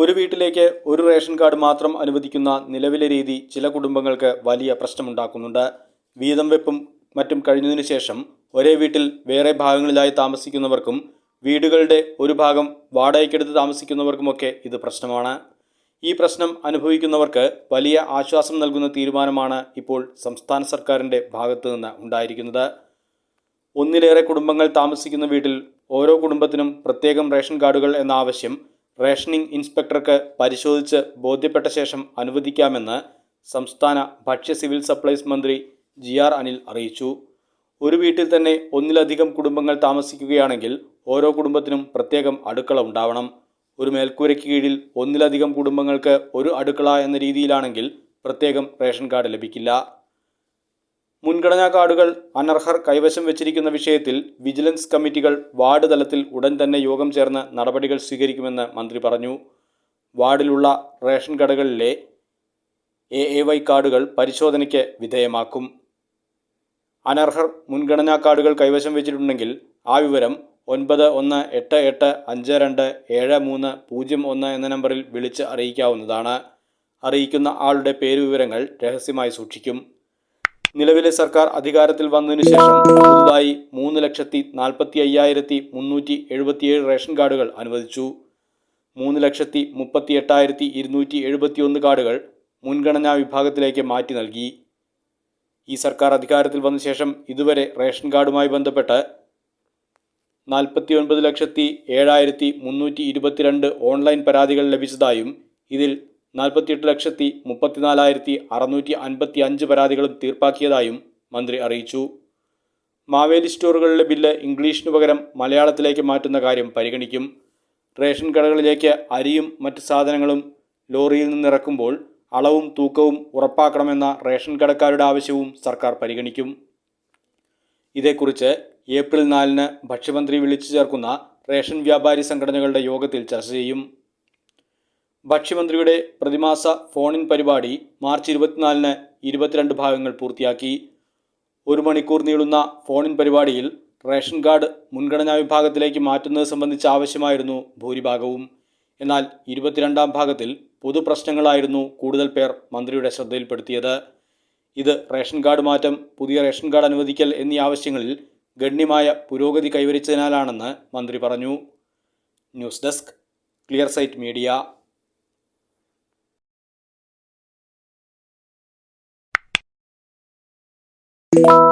ഒരു വീട്ടിലേക്ക് ഒരു റേഷൻ കാർഡ് മാത്രം അനുവദിക്കുന്ന നിലവിലെ രീതി ചില കുടുംബങ്ങൾക്ക് വലിയ പ്രശ്നമുണ്ടാക്കുന്നുണ്ട്. വീതം വെപ്പും മറ്റും കഴിഞ്ഞതിനു ശേഷം ഒരേ വീട്ടിൽ വേറെ ഭാഗങ്ങളിലായി താമസിക്കുന്നവർക്കും വീടുകളുടെ ഒരു ഭാഗം വാടകയ്ക്കെടുത്ത് താമസിക്കുന്നവർക്കുമൊക്കെ ഇത് പ്രശ്നമാണ്. ഈ പ്രശ്നം അനുഭവിക്കുന്നവർക്ക് വലിയ ആശ്വാസം നൽകുന്ന തീരുമാനമാണ് ഇപ്പോൾ സംസ്ഥാന സർക്കാരിന്റെ ഭാഗത്തു നിന്ന് ഉണ്ടായിരിക്കുന്നത്. ഒന്നിലേറെ കുടുംബങ്ങൾ താമസിക്കുന്ന വീട്ടിൽ ഓരോ കുടുംബത്തിനും പ്രത്യേകം റേഷൻ കാർഡുകൾ എന്ന ആവശ്യം റേഷനിംഗ് ഇൻസ്പെക്ടർക്ക് പരിശോധിച്ച് ബോധ്യപ്പെട്ട ശേഷം അനുവദിക്കാമെന്ന് സംസ്ഥാന ഭക്ഷ്യ സിവിൽ സപ്ലൈസ് മന്ത്രി ജി ആർ അനിൽ അറിയിച്ചു. ഒരു വീട്ടിൽ തന്നെ ഒന്നിലധികം കുടുംബങ്ങൾ താമസിക്കുകയാണെങ്കിൽ ഓരോ കുടുംബത്തിനും പ്രത്യേകം അടുക്കള ഉണ്ടാവണം. ഒരു മേൽക്കൂരയ്ക്ക് കീഴിൽ ഒന്നിലധികം കുടുംബങ്ങൾക്ക് ഒരു അടുക്കള എന്ന രീതിയിലാണെങ്കിൽ പ്രത്യേകം റേഷൻ കാർഡ് ലഭിക്കില്ല. മുൻഗണനാ കാർഡുകൾ അനർഹർ കൈവശം വെച്ചിരിക്കുന്ന വിഷയത്തിൽ വിജിലൻസ് കമ്മിറ്റികൾ വാർഡ് തലത്തിൽ ഉടൻ തന്നെ യോഗം ചേർന്ന് നടപടികൾ സ്വീകരിക്കുമെന്ന് മന്ത്രി പറഞ്ഞു. വാർഡിലുള്ള റേഷൻ കടകളിലെ എ എ വൈ കാർഡുകൾ പരിശോധനയ്ക്ക് വിധേയമാക്കും. അനർഹർ മുൻഗണനാ കാർഡുകൾ കൈവശം വെച്ചിട്ടുണ്ടെങ്കിൽ ആ വിവരം ഒൻപത് ഒന്ന് എട്ട് എട്ട് അഞ്ച് രണ്ട് ഏഴ് മൂന്ന് പൂജ്യം ഒന്ന് എന്ന നമ്പറിൽ വിളിച്ച് അറിയിക്കാവുന്നതാണ്. അറിയിക്കുന്ന ആളുടെ പേരുവിവരങ്ങൾ രഹസ്യമായി സൂക്ഷിക്കും. നിലവിലെ സർക്കാർ അധികാരത്തിൽ വന്നതിനു ശേഷം പുതുതായി മൂന്ന് ലക്ഷത്തി നാൽപ്പത്തി അയ്യായിരത്തി മുന്നൂറ്റി എഴുപത്തിയേഴ് റേഷൻ കാർഡുകൾ അനുവദിച്ചു. മൂന്ന് ലക്ഷത്തി മുപ്പത്തി എട്ടായിരത്തി ഇരുന്നൂറ്റി എഴുപത്തിയൊന്ന് കാർഡുകൾ മുൻഗണനാ വിഭാഗത്തിലേക്ക് മാറ്റി നൽകി. ഈ സർക്കാർ അധികാരത്തിൽ വന്ന ശേഷം ഇതുവരെ റേഷൻ കാർഡുമായി ബന്ധപ്പെട്ട് നാൽപ്പത്തി ഒൻപത് ലക്ഷത്തി ഏഴായിരത്തി മുന്നൂറ്റി ഇരുപത്തിരണ്ട് ഓൺലൈൻ പരാതികൾ ലഭിച്ചതായും ഇതിൽ നാൽപ്പത്തിയെട്ട് ലക്ഷത്തി മുപ്പത്തിനാലായിരത്തി അറുന്നൂറ്റി അൻപത്തി അഞ്ച് പരാതികളും തീർപ്പാക്കിയതായും മന്ത്രി അറിയിച്ചു. മാവേലി സ്റ്റോറുകളിലെ ബില്ല് ഇംഗ്ലീഷിനു പകരം മലയാളത്തിലേക്ക് മാറ്റുന്ന കാര്യം പരിഗണിക്കും. റേഷൻ കടകളിലേക്ക് അരിയും മറ്റ് സാധനങ്ങളും ലോറിയിൽ നിന്നിറക്കുമ്പോൾ അളവും തൂക്കവും ഉറപ്പാക്കണമെന്ന റേഷൻ കടക്കാരുടെ ആവശ്യവും സർക്കാർ പരിഗണിക്കും. ഇതേക്കുറിച്ച് ഏപ്രിൽ നാലിന് ഭക്ഷ്യമന്ത്രി വിളിച്ചു ചേർക്കുന്ന റേഷൻ വ്യാപാരി സംഘടനകളുടെ യോഗത്തിൽ ചർച്ച ചെയ്യും. ഭക്ഷ്യമന്ത്രിയുടെ പ്രതിമാസ ഫോണിൻ പരിപാടി മാർച്ച് ഇരുപത്തിനാലിന് ഇരുപത്തിരണ്ട് ഭാഗങ്ങൾ പൂർത്തിയാക്കി. ഒരു മണിക്കൂർ നീളുന്ന ഫോണിൻ പരിപാടിയിൽ റേഷൻ കാർഡ് മുൻഗണനാ വിഭാഗത്തിലേക്ക് മാറ്റുന്നത് സംബന്ധിച്ച് ആവശ്യമായിരുന്നു ഭൂരിഭാഗവും. എന്നാൽ ഇരുപത്തിരണ്ടാം ഭാഗത്തിൽ പൊതുപ്രശ്നങ്ങളായിരുന്നു കൂടുതൽ പേർ മന്ത്രിയുടെ ശ്രദ്ധയിൽപ്പെടുത്തിയത്. ഇത് റേഷൻ കാർഡ് മാറ്റം പുതിയ റേഷൻ കാർഡ് അനുവദിക്കൽ എന്നീ ആവശ്യങ്ങളിൽ ഗണ്യമായ പുരോഗതി കൈവരിച്ചതിനാലാണെന്ന് മന്ത്രി പറഞ്ഞു. News desk clear sight media. you.